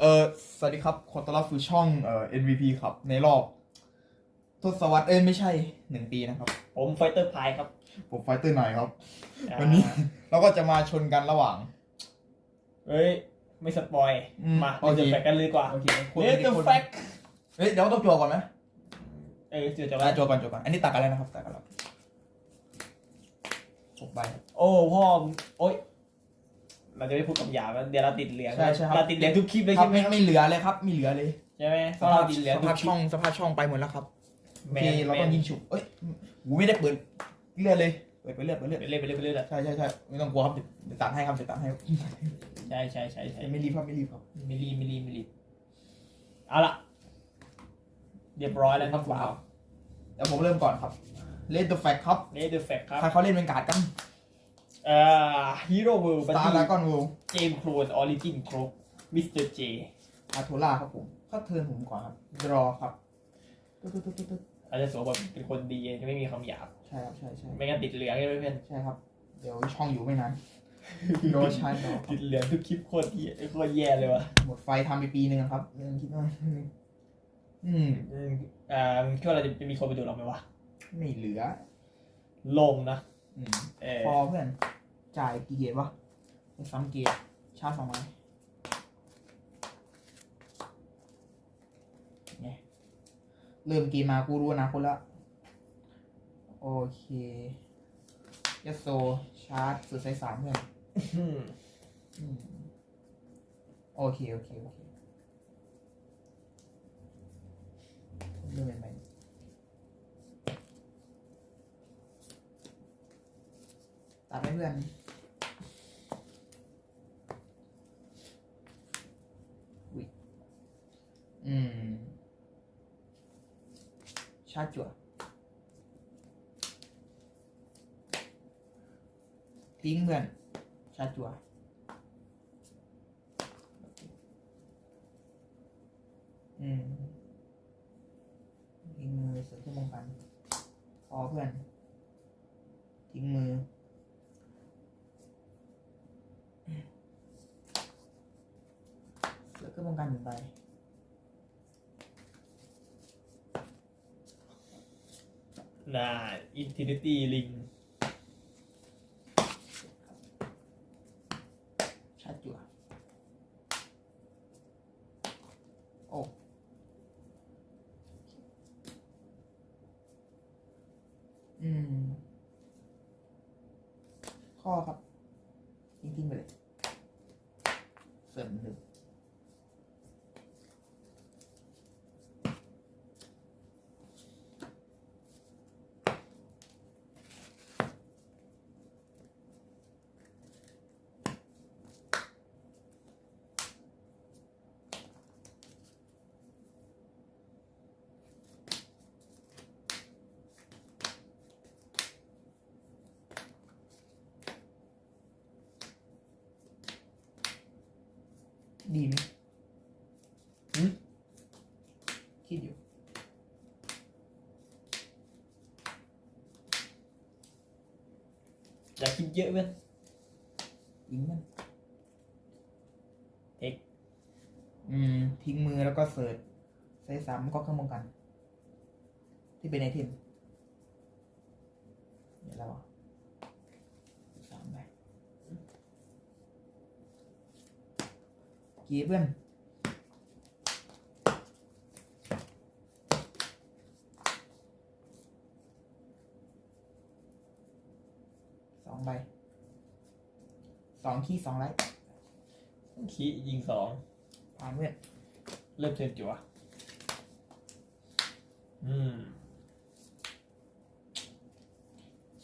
เออสวัสดีครับ ขอต้อนรับสู่ช่องเอ่อ NVP ครับ ในรอบ ทศวรรษ เอ้ยไม่ใช่หนึ่งปีนะครับ ผมไฟเตอร์พายครับผมไฟเตอร์หน่อยครับ อ่าวันนี้ เราก็จะมาชนกันระหว่าง เฮ้ย ไม่สปอย อืมมาโอเคเดี๋ยวแฟกกันเลยดีกว่าโอเคเดี๋ยวจะแฟกเฮ้ยเดี๋ยวต้องจัวก่อนไหม เออเดี๋ยวจะอะว่าจัวก่อนจัวก่อนอันนี้ตักกันแล้วนะครับตักกันแล้วหกใบ โอ้พ่อมึงโอ๊ยเราจะไม่พูดคำหยาบนะเดี๋ยวเราติดเหลืองใช่ใช่ครับ เราติดเหลืองทุกคลิปเลยครัใช่บไหมไม่ไม่เหลือเลยครับไม่เหลือเลยใช่ไหมเพสราะภาเราพติดเหลืองสทุภากพคลิช่ปองสภาพช่องไปหมดแล้วครับโอแมเคนเราต้องแมนยิงฉุบเอ้ยหูไม่ได้เปิดเลือดเลยเปิดไปเลือดไปเลือดไปเรื่อยไปเรื่อยไปเรื่อยใช่ใช่ใช่ไม่ต้องกลัวครับเดี๋ยวเดี๋ยวตัดให้ครับเดี๋ยวตัดให้ใช่ใช่ใช่ใช่ไม่รีบครับไม่รีบครับมิลลีมิลลีมิลลีเอาละ เรียบร้อยแล้วครับว้าวเดี๋ยวผมเริ่มก่อนครับ เล่นตัวแฟกครับนี่เดอะแฟกครับใครเขาเล่นเป็นการ์ดกันเอ่อฮีโร่เวิลด์สบัดตาร์ดี้ดากอนวูเจมส์โครนออริจินครบมิสเตอร์เจอาโทล่าครับผมก็เทิร์นผมก่อนครับรอครับตึ๊ดตึ๊ดตึ๊ดตึ๊ดตึ๊ดอาจจะสวมแบบเป็นคนดีจะไม่มีคำหยาบใช่ครับใช่ใช่ไม่งั้นติดเหลืองใช่ไหมเพื่อนใช่ครับ เดี๋ยวช่องอยู่ไม่นานโดนใช้ต่อครัติบดเหลืองทุกคลิปโคตรเหี้ยโคตรแย่เลยวะหมดไฟทำไปปีหนึ่งครับยังคิดว่า อืมอืมอ่ามึงคิดว่าเราจะมีคนไปดูเราไหมวะไม่เหลือ ลงนะอืมเออพอเพื่อน จ่ายกี่เกตวะสามเกตชาร์จสองไม้ไงเริ่มเกมมากูรู้อนะคนละ โอเคยสโซ ชาร์จสุดไซส์สามเพื่อนอืม อืมโอเค โอเค โอเค เริ่มเป็นไหมตัดให้เพื่อนอุ้ยอืม ชาจั่ว ทิ้งเพื่อน ชาจั่วอืมทิ้งมือเสริมขึ้นป้องกันพ อเพื่อน ทิ้งมือเสือขึ้นป้องกันหนึ่งใบน่าอินทินิตี้ลิง ชาร์จจั่วโอ้ อืม ข้อครับ ทิ้งๆไปเลย เสริมหนึ่ง ดีไหมหืมคิดอยู่ อย่าคิดเยอะเพื่อนยิงมันเทคอืม ทิ้งมือแล้วก็เสิร์ชใส่สามก็เครื่องป้องกัน ที่เป็นไอเทมเดี๋ยวเราอะสามไป กีเพื่อนสองใบสองขี้สองไลท์ขี้ยิงสองผ่านเพื่อนเริ่มเทิร์นจั่วอืม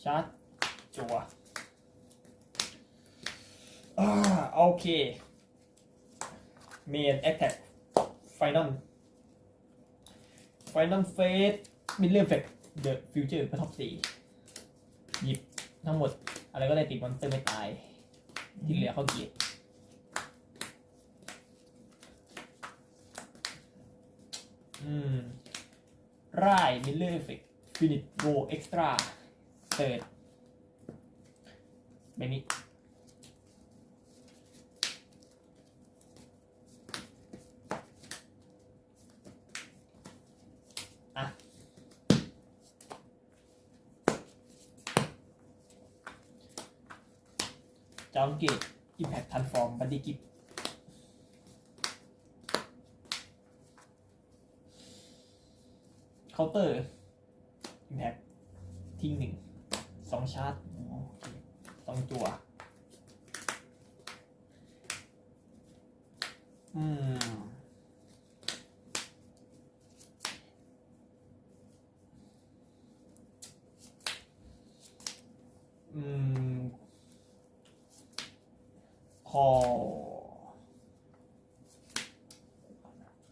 ชาร์จจั่วอ่าโอเค เมนแอคแท็กไฟนอลไฟนอลเฟสมิลเลอร์เฟกเดอะฟิวเจอร์พท็อปสี่หยิบทั้งหมด อะไรก็ได้ติดมอนสเตอร์ไม่ตาย ที่เหลือเขาเกียรอืมร่ายมิลเลอร์เฟกฟินิชโวเอ็กซ์ตร้าเติร์ดใบนี้ อะ จอมเกตอิมแพคทันฟอร์มบันดีกิฟเคาน์เตอร์อิมแพคทิ้งหนึ่งสองชาร์จสองตัว อืม อืม พอ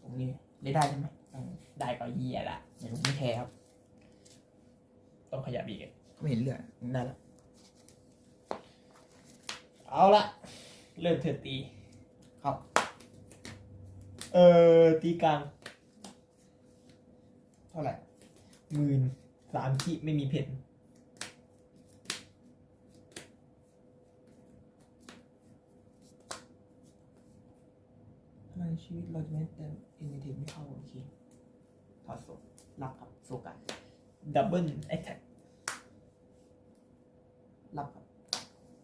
ผม นี่เล่นได้ใช่ไหมอืมได้ก็เยียละเดี๋ยวผมไม่แคร์ครับ ต้องขยับอีกไม่เห็นเลือดได้แล้วเอาละเริ่มเถิดตี ครับ เออตีกลางเท่าไหร่หมื่นสามขีไม่มีเพน ทำไมชีวิตเราจะไม่แต่เอ็นเทไม่เข้าโอเคถอดโซ่รับครับโซกันดับเบิลแอคแท็กรับครับ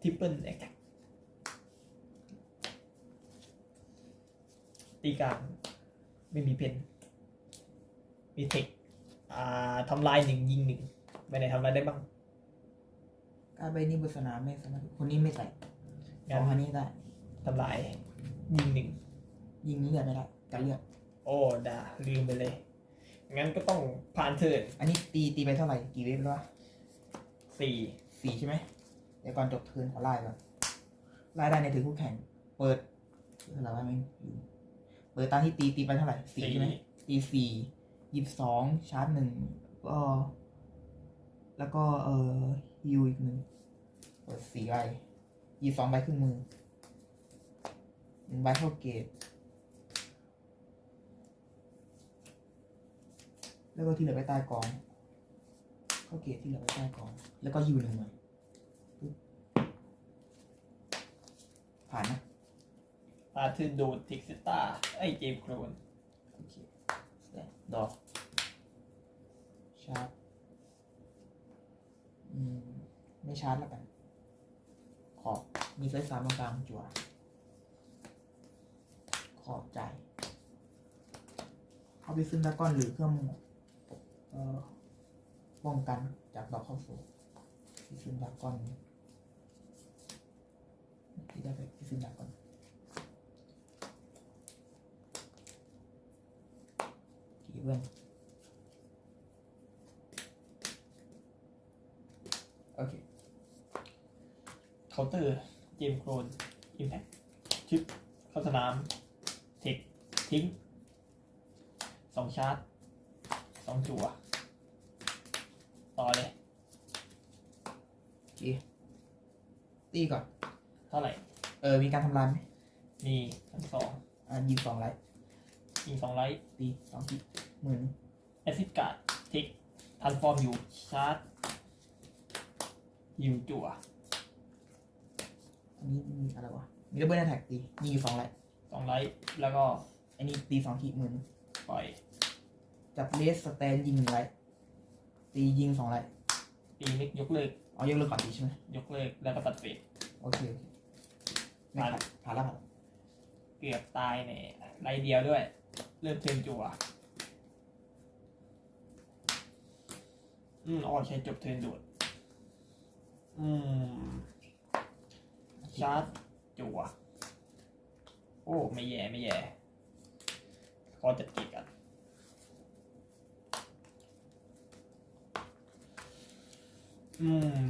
ทริปเปิลแอคแท็กตีกลางไม่มีเพนมีเทคอ่าทำลายหนึ่งยิงหนึ่งไปไหนทำลายได้บ้าง การใบนี้บนสนามไม่สามารถคนนี้ไม่ใส่สงั้อนงอันนี้ได้ทำลายยิงหนึ่ง ยิงเลือดไม่ได้กันเลือดโอ้ดาลืมไปเลย งั้นก็ต้องผ่านเทิร์นอันนี้ตีตีไปเท่าไหร่กี่เวฟแล้ววะสี่สี่ใช่ไหมเดี๋ยวก่อนจบเทิร์นขอไล่ก่อนไล่ได้ในถือคู่แข่ง เปิดเท่าไหร่วะไม่ลืมเปิดตามที่ตีตีไปเท่าไหร่สี่ใช่ไหมตีสี่ยี่สิบสองชาร์จหนึ่งก็แล้วก็เอ่อฮิวอีกหนึ่งเปิดสี่ใบยี่สิบสองใบครึ่งมือหนึ่งใบเข้าเกต แล้วก็ที่เหลือไปใต้กอง เข้าเกตที่เหลือไปใต้กอง แล้วก็ฮิวหนึ่งหน่อยปึ๊บผ่านนะผ่านเทิร์นโดดทิกซิต้าไอ้เจมส์โครนโอเคแต่ดอกชาร์จอืมไม่ชาร์จแล้วกัน ขอบ มีไฟฟ้าตรงกลางจั่วขอบจ่ายเข้าไปซึ่งดราก้อนหรือเครื่องเอ่อ ป้องกันจากดอกเข้าสู่ที่ซึ่งดากอนที่ได้ไปที่ซึ่งดากอนกี่เบื้องโอเคเคาน์เตอร์เจมโครนอิมแพคชิปเข้าสนาม เทคทิ้งสองชาร์จสองจั่ว ต่อเลยโอเคตีก่อน เท่าไหร่ เออ มีการทำลายไหมมีทั้งสองอ่ายิงสองไลท์ยิงสองไลท์ตีสองทีหมื่นแอซิดการ์ดทิกทันฟอร์มอยู่ชาร์จยิวจั่วอันนี้มีอะไรวะ มีดับเบิลแท็กตียิงอยู่สองไลท์สองไลท์แล้วก็อันนี้ตีสองทีหมื่นปล่อย จับเลสสแตนยิงหนึ่งไลท์ ตียิงสองไลท์ตีนิกยกเลิกเอายกเลิกก่อนตีใช่ไหมยกเลิกแล้วก็ตัดเฟสโอเคโอเคไม่ผ่านผ่านแล้วผ่านแล้วเกือบตายเนี่ยไลท์เดียวด้วย เริ่มเทิร์นจั่วอืมอ๋อใช้จบเทิร์นโดดอืมชาร์จจั่วโอ้ ไม่แย่ ไม่แย่ขอจัดกิจกัน อืม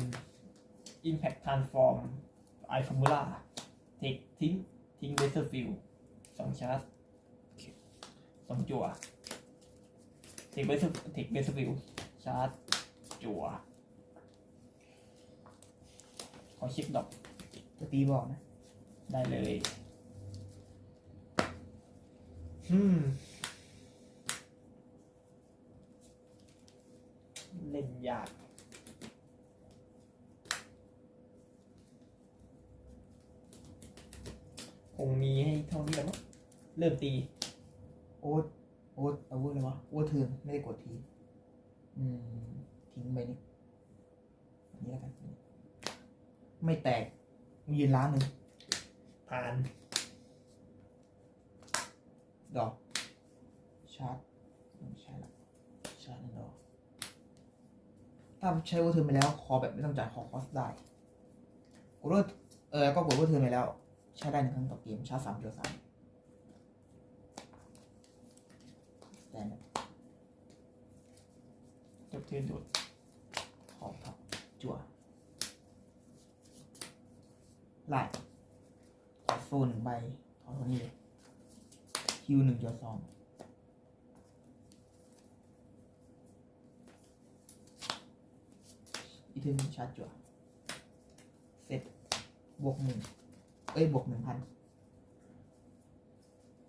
Impact Transform i Formula เทคทิ้ง ทิ้งเบสเซอร์ฟิลสองชาร์จสองจั่วเทคเบสเทคเบสเซอร์ฟิลชาร์จจั่วขอชิปดอกจะตีบอกนะ ได้เลยอืมเล่นยาก งมีให้เท่านี้แล้วมั้งเริ่มตี โอ๊ตโอ๊ตอาวุธอะไรวะโอ๊ตเทิร์นไม่ได้กดทีอืมทิ้งไปนี่อันนี้แล้วกันไม่แตกมียืนล้านหนึ่งผ่านดอกชาร์จไม่ใช่ละชาร์จหนึ่งดอกถ้าใช้โอเวอร์เทิร์นไปแล้วคอแบบไม่ต้องจ่ายคอคอสได้กดว่าเออก็กดโอเวอร์เทิร์นไปแล้ว ใช้ได้หนึ่งครั้งต่อเกมชาร์จสามเจอสามแตนด์จบเทิร์นโดดขอบทับจั่วไล่โซนหนึ่งใบถอนตัวนี้เลยคิวหนึ่งจั่วสองอีเทมชาร์จจั่วเสร็จบวกหนึ่ง เอ้ยบวกหนึ่งพัน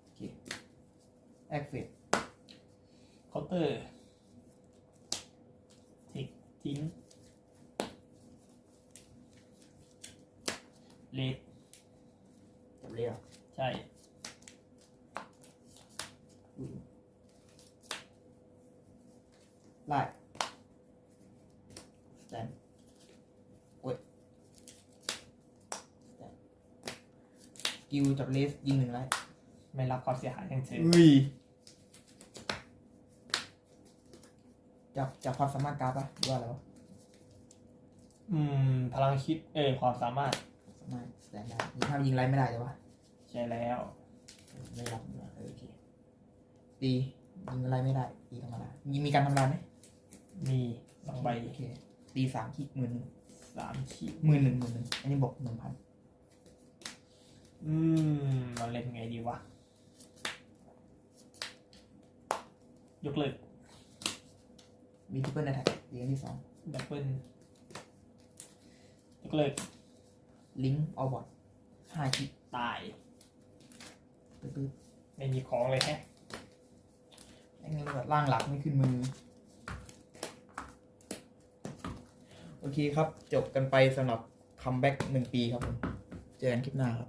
โอเคแอคเฟดเคาน์เตอร์ทิกทิ้งเลดจับเลยเหรอะใช่ ไล่สแตนโอ้ยสแตนส กิลจับเลสยิงหนึ่งไล่ไม่รับความเสียหายทั้งเชิงอุ้ยจับจับความสามารถการ์ดปะหรือว่าอะไรวะอืม พลังคิด เออความสามารถสามารถสแตนได้ยิงถ้ายิงไล่ไม่ได้ใช่ปะใช่แล้ว ไม่รับไม่รับเออโอเคตียิงไล่ไม่ได้ตีธรรมดามีมีการทำลายไหมมีสองใบโอเคตีสามขีดหมื่นหนึ่งสามขีดหมื่นหนึ่งหมื่นหนึ่งอันนี้บอกหนึ่งพัน อืมเราเล่นไงดีวะ ยกเลิกมีทิปเปิลในแท็กตีกันที่สองดับเบิลยกเลิกลิงก์เอาบอทห้าขีดตาย ปึ๊บปึ๊บไม่มีของเลยแฮะไอ้เงินแบบร่างหลักไม่ขึ้นมือ โอเคครับ จบกันไปสำหรับคัมแบ็กหนึ่งปีครับผม เจอกันคลิปหน้าครับ